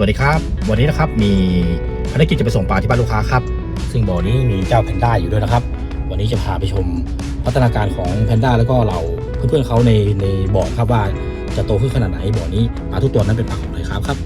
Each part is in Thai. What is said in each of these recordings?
วัสดีครับ วันนี้นะครับมีภารกิจจะไปส่งปลาที่บ้านลูกค้าครับ ซึ่งบ่อนี้มีเจ้าแพนด้าอยู่ด้วยนะครับ วันนี้จะพาไปชมพัฒนาการของแพนด้าแล้วก็เราเพื่อนๆเขาในในบ่อครับว่าจะโตขึ้นขนาดไหนบ่อนี้ปลาทุกตัวนั้นเป็นปลาของใครครับครับ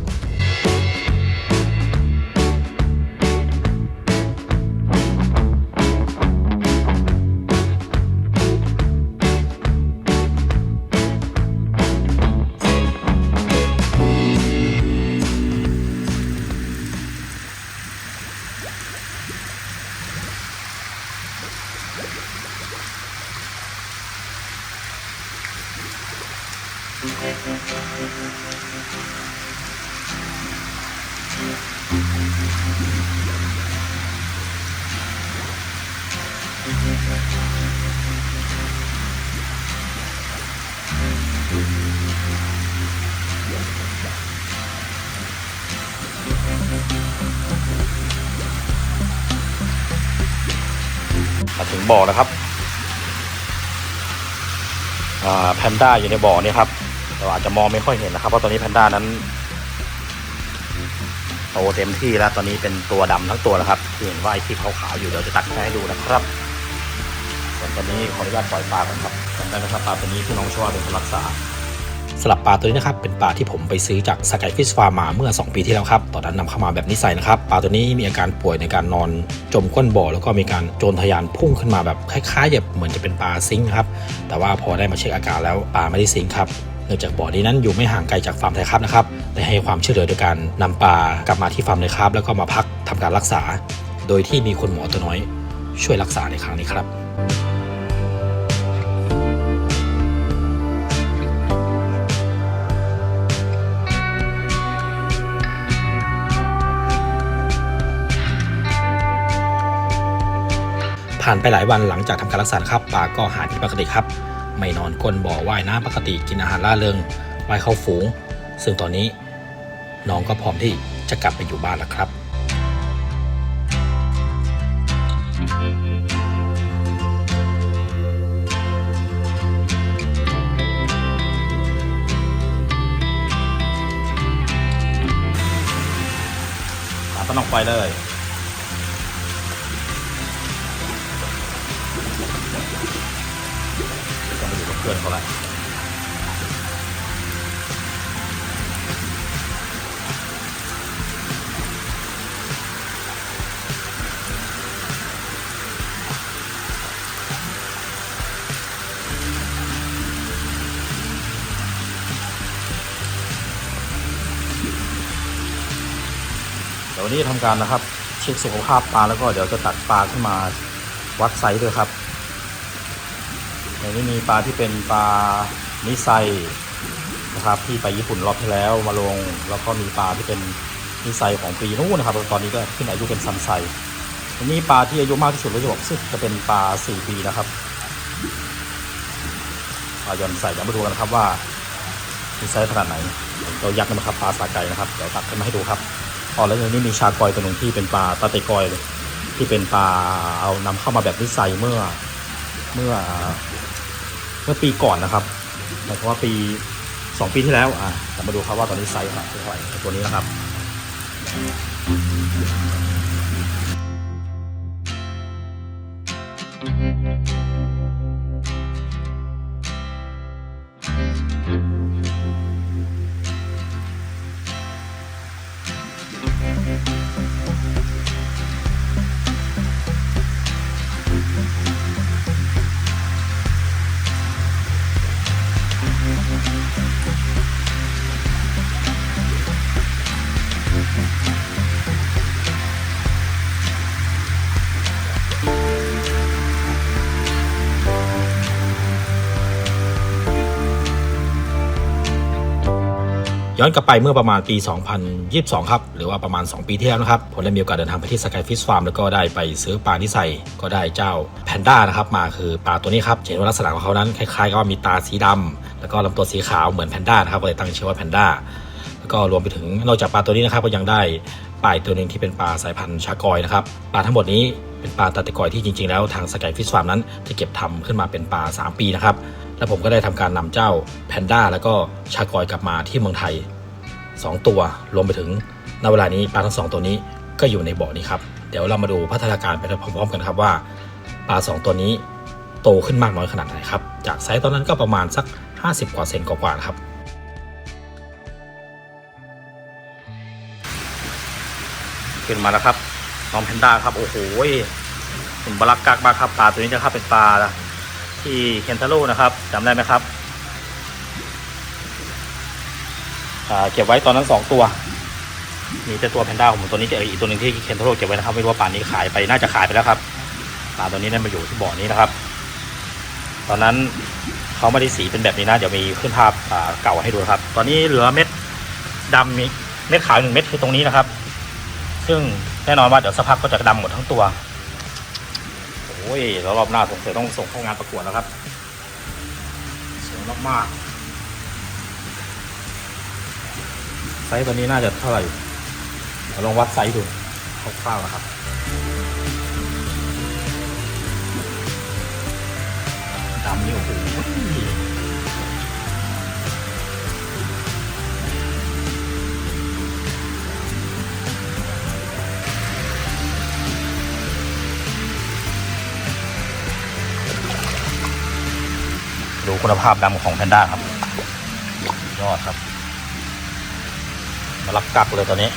บ่อแล้วครับแพนด้าอยู่ในบ่อนี่ครับเราอาจจะมองไม่ค่อยเห็นนะครับ เพราะตอนนี้แพนด้านั้นโตเต็มที่แล้วตอนนี้เป็นตัวดำทั้งตัวแล้วครับเห็นว่าไอ้ที่ขาวๆอยู่เดี๋ยวจะตัดให้ดูนะครับส่วนตอนนี้ขออนุญาตปล่อยปลาก่อนครับจำได้ไหมครับปลาตัวนี้พี่น้องชอบเป็นคนรักษา สลับปลาตัวนี้นะครับเป็นปลาที่ผมไปซื้อจากสกายฟิชฟาร์มมาเมื่อ 2 ปีที่แล้วครับตอนนั้นนำเข้ามาแบบนิสัยนะครับปลาตัวนี้มีอาการป่วยในการนอนจมก้นบ่อ แล้วก็มีการโจรทะยานพุ่งขึ้นมาแบบคล้ายๆแบบเหมือนจะเป็นปลาซิงค์ครับแต่ว่าพอได้มาเช็คอาการแล้วปลาไม่ได้ซิงค์ครับเนื่องจากบ่อนี้นั้นอยู่ไม่ห่างไกลจากฟาร์มไทยครับนะครับได้ให้ความช่วยเหลือโดยการนำปลากลับมาที่ฟาร์มไทยครับแล้วก็มาพักทำการรักษา โดยที่มีคนหมอตัวน้อย ช่วยรักษาในครั้งนี้ครับ ผ่านไปหลายวันหลังจากทำการรักษาครับปลาก็หายเป็นปกติครับ ไม่นอนก้นบ่อว่ายน้ำปกติกินอาหารล่าเริงว่ายเข้าฝูง ซึ่งตอนนี้น้องก็พร้อมที่จะกลับไปอยู่บ้านแล้วครับตามต้นออกไปเลย วันนี้ทำการนะครับ เช็คสุขภาพปลาแล้วก็เดี๋ยวจะตัดปลาขึ้นมาวัดไซส์ด้วยครับในนี้มีปลาที่เป็นปลานิไซนะครับที่ไปญี่ปุ่นรอบที่แล้วมาลงแล้วก็มีปลาที่เป็นนิไซของปีนู้นนะครับตอนนี้ก็ขึ้นอายุเป็นซันไซอันนี้ปลาที่อายุมากที่สุดเลยจะบอกซึ่งจะเป็นปลาสี่ปีนะครับปลายอนใส่เดี๋ยวมาดูกันนะครับว่ามีไซส์ขนาดไหนเรายักษ์นะครับปลาสาไก่นะครับเดี๋ยวตัดขึ้นมาให้ดูครับ อ๋อแล้วในนี้มีชากอยตัวหนึ่งที่เป็นปลาตาเตกอยเลยที่เป็นปลาเอานำเข้ามาแบบนิสัยเมื่อ เมื่อ เมื่อปีก่อนนะครับหมายความว่าปี2ปีที่แล้วอะแต่มาดูครับว่าตอนนี้ไซส์เท่าไหร่ตัวนี้นะครับ ย้อนกลับไปเมื่อประมาณปี 2022 ครับ หรือว่าประมาณ 2 ปีที่แล้วนะครับ ผมได้มีโอกาสเดินทางไปที่ Sky Fish Farm แล้วก็ได้ไปซื้อปลานิสัยก็ได้เจ้าแพนด้านะครับมาคือปลาตัวนี้ครับเห็นว่าลักษณะของเขานั้นคล้ายๆกับว่ามีตาสีดำแล้วก็ลำตัวสีขาวเหมือนแพนด้านะครับก็เลยตั้งชื่อว่าแพนด้าแล้วก็รวมไปถึงนอกจากปลาตัวนี้นะครับก็ยังได้ปลาอีกตัวหนึ่งที่เป็นปลาสายพันธุ์ชากอยนะครับปลาทั้งหมดนี้เป็นปลาตาตะกอยที่จริงๆ แล้วทางสกายฟิชฟาร์มนั้นจะเก็บทำขึ้นมาเป็นปลา 3 ปีนะครับ และผมก็ได้ทำการนำเจ้าแพนด้าแล้วก็ชากอยกลับมาที่เมืองไทย 2 ตัวรวมไปถึงณเวลานี้ปลาทั้งสองตัวนี้ก็อยู่ในบ่อนี้ครับ เดี๋ยวเรามาดูพัฒนาการไปพร้อมๆกันครับว่าปลาสองตัวนี้โตขึ้นมากน้อยขนาดไหนครับ จากไซส์ตอนนั้นก็ประมาณสัก 50 กว่าเซนกว่าๆครับขึ้นมาแล้วครับน้องแพนด้าครับโอ้โหหุ่นบลักกักมากครับปลาตัวนี้จะครับเป็นปลา ที่เคนทาโร่นะครับจำได้ไหมครับเก็บไว้ตอนนั้นสองตัวมีแต่ตัวแพนด้าของผมตัวนี้จะอีกตัวหนึ่งที่เคนทาโร่เก็บไว้นะครับไม่รู้ว่าป่านนี้ขายไปน่าจะขายไปแล้วครับปลาตัวนี้ได้มาอยู่ที่บ่อนี้นะครับ ตอนนั้นเขาไม่ได้สีเป็นแบบนี้นะเดี๋ยวมีขึ้นภาพเก่าให้ดูครับ ตอนนี้เหลือเม็ดดำมีเม็ดขาวหนึ่งเม็ดคือตรงนี้นะครับ ซึ่งแน่นอนว่าเดี๋ยวสักพักก็จะดำหมดทั้งตัว โอ้ยแล้วรอบหน้าสงสัยต้องส่งเข้างานประกวดแล้วครับสวยมากๆไซส์ตัวนี้น่าจะเท่าไหร่เดี๋ยวลองวัดไซส์ดูคร่าวๆนะครับดำนี่โอ้โห ดูคุณภาพดำของแพนด้าครับ ยอดครับมารับกักเลยตอนนี้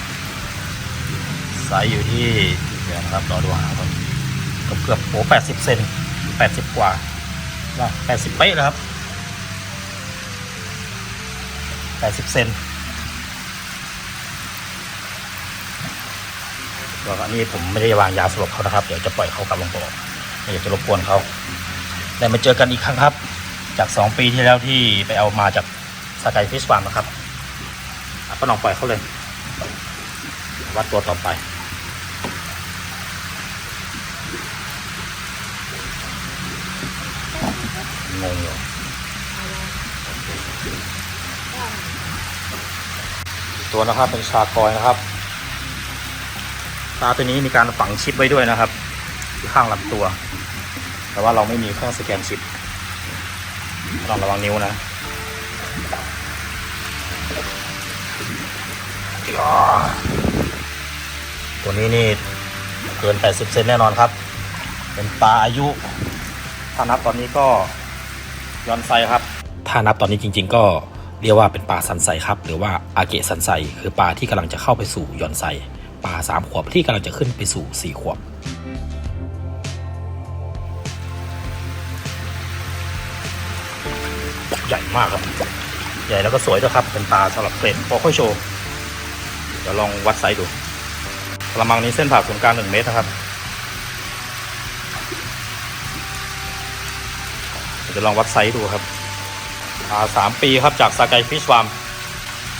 ไซส์อยู่ที่เดี๋ยวนะครับรอดูหางก่อนเกือบเกือบโอ้แปดสิบเซนแปดสิบกว่าแปดสิบเป๊ะเลยครับแปดสิบเซนแล้วก็อันนี้ผมไม่ได้วางยาสลบเขานะครับ เดี๋ยวจะปล่อยเขากลับลงบ่อไม่อยากจะรบกวนเขาได้มาเจอกันอีกครั้งครับ จากสองปีที่แล้วที่ไปเอามาจากสกายฟิชฟาร์มนะครับก็ลองปล่อยเขาเลย วัดตัวต่อไปงงอยู่ตัวนะครับเป็นชาคอยนะครับตาตัวนี้มีการฝังชิปไว้ด้วยนะครับ ที่ข้างลำตัว แต่ว่าเราไม่มีเครื่องสแกนชิป ต้องระวังนิ้วนะตัวนี้นี่เกิน 80 เซนแน่นอนครับ เป็นปลาอายุ ถ้านับตอนนี้ก็ย้อนไซครับ ถ้านับตอนนี้จริง ๆ ก็เรียกว่าเป็นปลาสันไซครับ หรือว่าอาเกะสันไซคือปลาที่กำลังจะเข้าไปสู่ย้อนไซปลาสามขวบที่กำลังจะขึ้นไปสู่สี่ขวบ มากครับ ใหญ่แล้วก็สวยด้วยครับ เป็นปลาสำหรับเกรดพอค่อยโชว์ เดี๋ยวลองวัดไซส์ดูกระมังนี้เส้นผ่าศูนย์กลางหนึ่งเมตรนะครับเดี๋ยวลองวัดไซส์ดูครับอ่าสามปีครับจากซากายฟิชฟาร์ม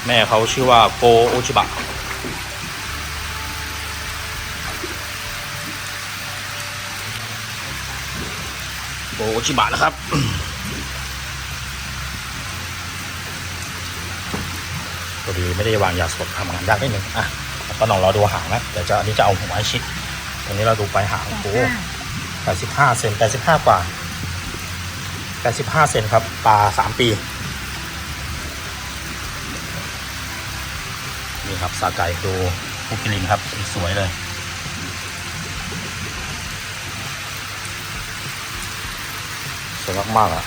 แม่เขาชื่อว่าโกโอชิบะโกโอชิบะนะครับ พอ ดีไม่ได้วางยาสลบทำงานยากนิดนึงอะก็ลองรอดูหางนะเดี๋ยวจะอันนี้จะเอาหัวให้ชิดตรงนี้เราดูปลายหางโอ้โหแปดสิบห้าเซนแปดสิบห้ากว่า85เซนครับปลา3ปีนี่ครับสาไก่ดูพุกิลินครับสวยเลยสวยมากๆอะ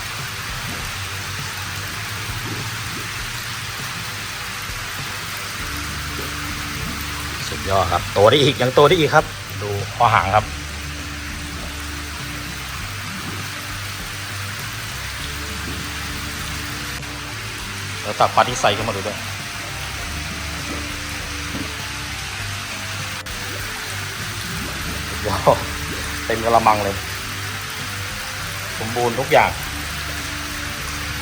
ยอดครับโตได้อีกยังโตได้อีกครับ ดูคอหางครับ แล้วตักปลาที่ใส่ขึ้นมาดูด้วยว้าวเต็มกระมังเลย สมบูรณ์ทุกอย่าง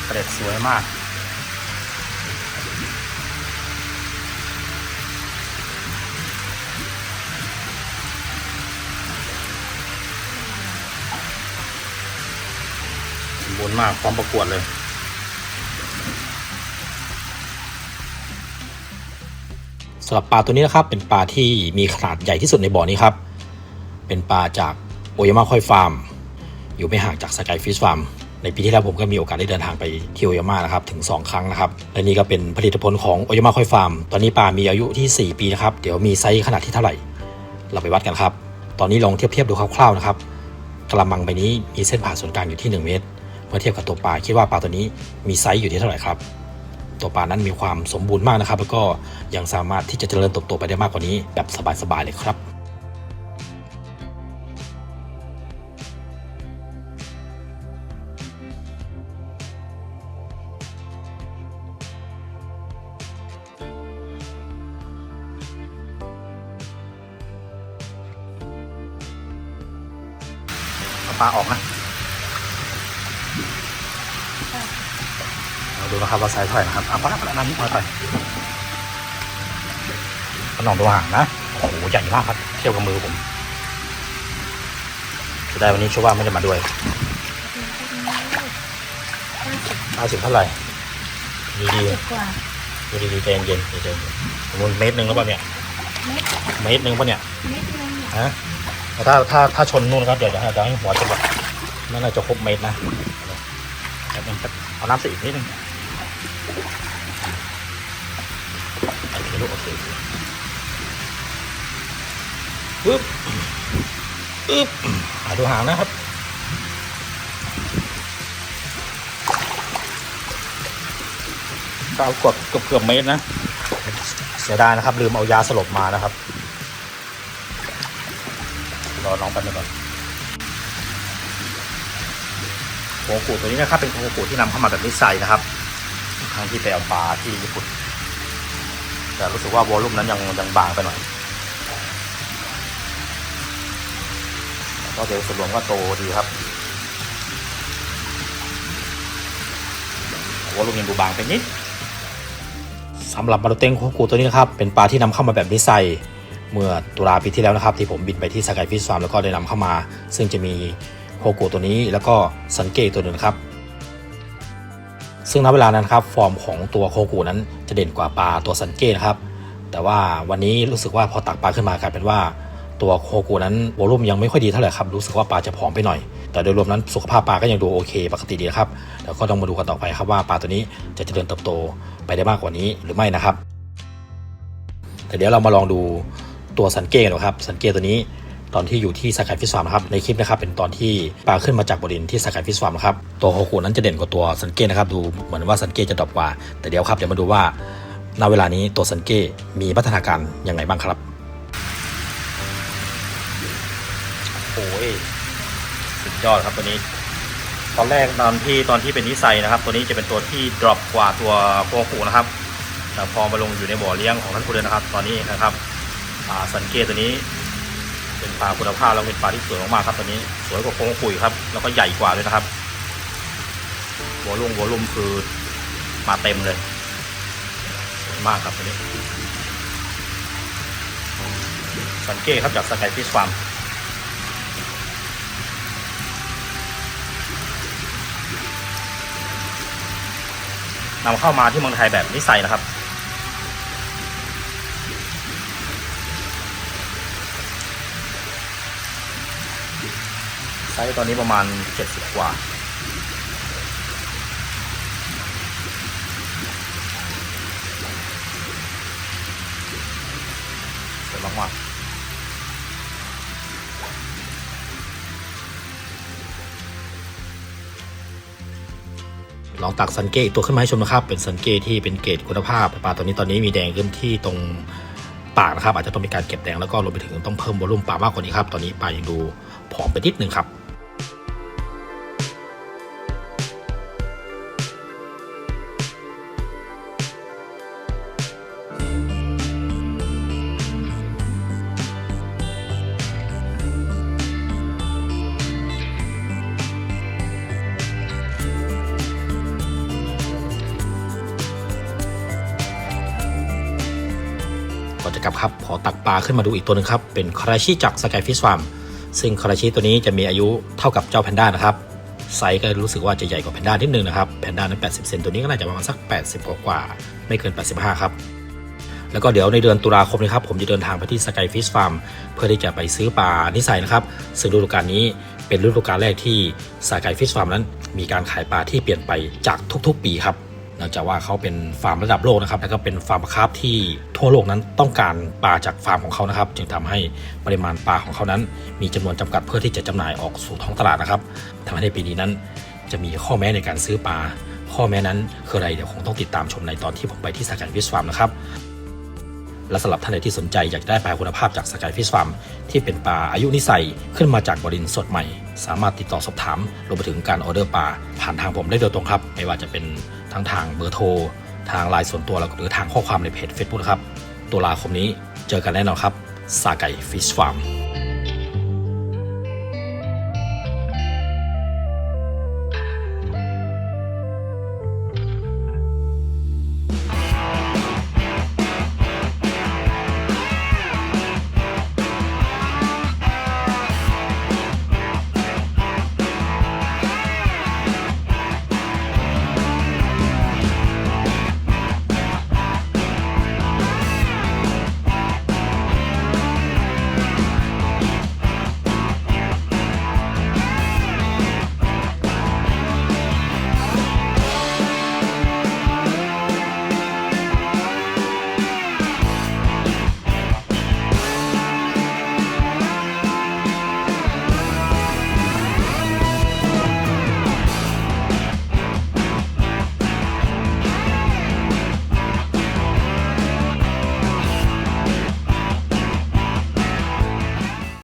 เสด็จสวยมาก บูรณ์มากพร้อมประกวดเลย สำหรับปลาตัวนี้นะครับ เป็นปลาที่มีขนาดใหญ่ที่สุดในบ่อนี้ครับ เป็นปลาจากโอยามาคอยฟาร์ม อยู่ไม่ห่างจากสกายฟิชฟาร์ม ในปีที่แล้วผมก็มีโอกาสได้เดินทางไปที่โอยาม่านะครับ ถึง 2 ครั้งนะครับ และนี่ก็เป็นผลิตผลของโอยามาค่อยฟาร์ม ตอนนี้ปลามีอายุที่ 4 ปีนะครับ เดี๋ยวมีไซส์ขนาดที่เท่าไหร่ เราไปวัดกันครับ ตอนนี้ลองเทียบเทียบดูคร่าวๆนะครับกระมังใบนี้มีเส้นผ่าศูนย์กลางอยู่ที่ 1 เมตร เมื่อเทียบกับตัวปลาคิดว่าปลาตัวนี้มีไซส์อยู่ที่เท่าไหร่ครับ ตัวปลานั้นมีความสมบูรณ์มากนะครับ แล้วก็ยังสามารถที่จะเจริญเติบโตไปได้มากกว่านี้แบบสบายๆเลยครับาไซส์เท่าไหร่นะครับเอาปลาปลาน้ำนิดหน่อยไปขนมตัวห่างนะโอ้โหใหญ่มากครับเทียบกับมือผมจะได้วันนี้ชัวร์ว่าไม่ได้มาด้วยห้าสิบเท่าไหร่ดีดีกว่าดีดีๆใจเย็นๆใจเย็นๆมันเมตรหนึ่งแล้วป่ะเนี่ยเม็ดเมตรหนึ่งป่ะเนี่ยเม็ดนึงเนี่ยฮะแต่ถ้าถ้าถ้าชนนู่นครับเดี๋ยวจะให้จะให้หัวจะแบบไม่น่าจะครบเมตรนะแป๊บนึงครับเอาน้ำใส่อีกนิดนึง ลูกโอเคปึ๊บปึ๊บดูหางนะครับก็เอากดเกือบเกือบเมตรนะ เสียดายนะครับ ลืมเอายาสลบมานะครับ รอน้องแป๊บนึงก่อนโคกูตัวนี้นะครับเป็นโคกูที่นำเข้ามาแบบนิสัยนะครับ ครั้งที่ไปเอาปลาที่ญี่ปุ่น แต่รู้สึกว่าวอลลุ่มนั้นยังยังบางไปหน่อยก็โดยส่วนรวมก็โตดีครับวอลลุ่มยังดูบางไปนิดสำหรับบารุเต็งโคกูตัวนี้นะครับ เป็นปลาที่นำเข้ามาแบบนิสัยเมื่อตุลาปีที่แล้วนะครับ ที่ผมบินไปที่สกายฟิชฟาร์มแล้วก็ได้นำเข้ามา ซึ่งจะมีโฮโกตัวนี้แล้วก็สันเกตตัวหนึ่งครับ ซึ่งณเวลานั้นครับฟอร์มของตัวโคกูนั้นจะเด่นกว่าปลาตัวสันเกตนะครับ แต่ว่าวันนี้รู้สึกว่าพอตักปลาขึ้นมากลายเป็นว่า ตัวโคกูนั้นวอลุ่มยังไม่ค่อยดีเท่าไหร่ครับรู้สึกว่าปลาจะผอมไปหน่อย แต่โดยรวมนั้นสุขภาพปลาก็ยังดูโอเค ปกติดีนะครับเดี๋ยวก็ต้องมาดูกันต่อไปครับว่าปลาตัวนี้จะเจริญเติบโตไปได้มากกว่านี้หรือไม่นะครับแต่เดี๋ยวเรามาลองดูตัวสันเกตกันนะครับสันเกตตัวนี้ ตอนที่อยู่ที่สกายฟิชฟาร์มนะครับในคลิปนะครับเป็นตอนที่ปลาขึ้นมาจากบรินที่สกายฟิชฟาร์มนะครับตัวโฮคูนั้นจะเด่นกว่าตัวสันเกตนะครับดูเหมือนว่าสันเกตจะดรอปกว่า แต่เดี๋ยวครับเดี๋ยวมาดูว่าณเวลานี้ตัวสันเกตมีพัฒนาการยังไงบ้างครับโอ้ยสุดยอดครับตัวนี้ ตอนแรกตอนที่ตอนที่เป็นนิสัยนะครับ ตัวนี้จะเป็นตัวที่ดรอปกว่าตัวโคคูนะครับแต่พอมาลงอยู่ในบ่อเลี้ยงของท่านคุณเลยนะครับ ตอนนี้นะครับสันเกตตัวนี้ เป็นปลาคุณภาพแล้วเป็นปลาที่สวยมากๆครับตัวนี้สวยกว่าโค้งคุยครับ แล้วก็ใหญ่กว่าด้วยนะครับวอลุ่มวอลุ่มคือมาเต็มเลยสวยมากครับตัวนี้ สันเกตครับจากสกายฟิชฟาร์มนำเข้ามาที่เมืองไทยแบบนิสัยนะครับ ส์ตอนนี้ประมาณ 70 กว่า สวยมากๆลองตักสันเกตอีกตัวขึ้นมาให้ชมนะครับ เป็นสันเกตที่เป็นเกรดคุณภาพปลาตัวนี้ตอนนี้มีแดงขึ้นที่ตรงปากนะครับ อาจจะต้องมีการเก็บแดงแล้วก็รวมไปถึงต้องเพิ่มวอลุ่มปลามากกว่านี้ครับ ตอนนี้ปลายังดูผอมไปนิดนึงครับ ก่อนจะกลับครับขอตักปลาขึ้นมาดูอีกตัวหนึ่งครับ เป็นคาราชิจากสกายฟิชฟาร์มซึ่งคาราชิตัวนี้จะมีอายุเท่ากับเจ้าแพนด้านะครับไซส์ก็รู้สึกว่าจะใหญ่กว่าแพนด้านิดนึงนะครับแพนด้านั้น80 เซนตัวนี้ก็น่าจะประมาณสัก 80 กว่ากว่า ไม่เกิน 85 ครับ แล้วก็เดี๋ยวในเดือนตุลาคมนี้ครับ ผมจะเดินทางไปที่สกายฟิชฟาร์มเพื่อที่จะไปซื้อปลานิสัยนะครับ ซึ่งฤดูกาลนี้เป็นฤดูกาลแรกที่สกาไก่ฟิชฟาร์มนั้น มีการขายปลาที่เปลี่ยนไปจากทุกๆ ปีครับ นื่องจากว่าเขาเป็นฟาร์มระดับโลกนะครับ แล้วก็เป็นฟาร์มคาร์ฟที่ทั่วโลกนั้นต้องการปลาจากฟาร์มของเขานะครับ จึงทำให้ปริมาณปลาของเขานั้น มีจำนวนจำกัดเพื่อที่จะจำหน่ายออกสู่ท้องตลาดนะครับทำให้ในปีนี้นั้นจะมีข้อแม้ในการซื้อปลา ข้อแม้นั้นคืออะไรเดี๋ยวคงต้องติดตามชมในตอนที่ผมไปที่สกาไก่ฟิชฟาร์มนะครับ และสำหรับท่านใดที่สนใจอยากได้ปลาคุณภาพจากสกายฟิชฟาร์มที่เป็นปลาอายุนิสัยขึ้นมาจากบรินสดใหม่ สามารถติดต่อสอบถามรวมไปถึงการออเดอร์ปลาผ่านทางผมได้โดยตรงครับ ไม่ว่าจะเป็น ทั้งทางเบอร์โทร ทางไลน์ส่วนตัวแล้วก็หรือทางข้อความในเพจ Facebook นะครับตุลาคมนี้เจอกันแน่นอนครับสาไก่ฟิชฟาร์ม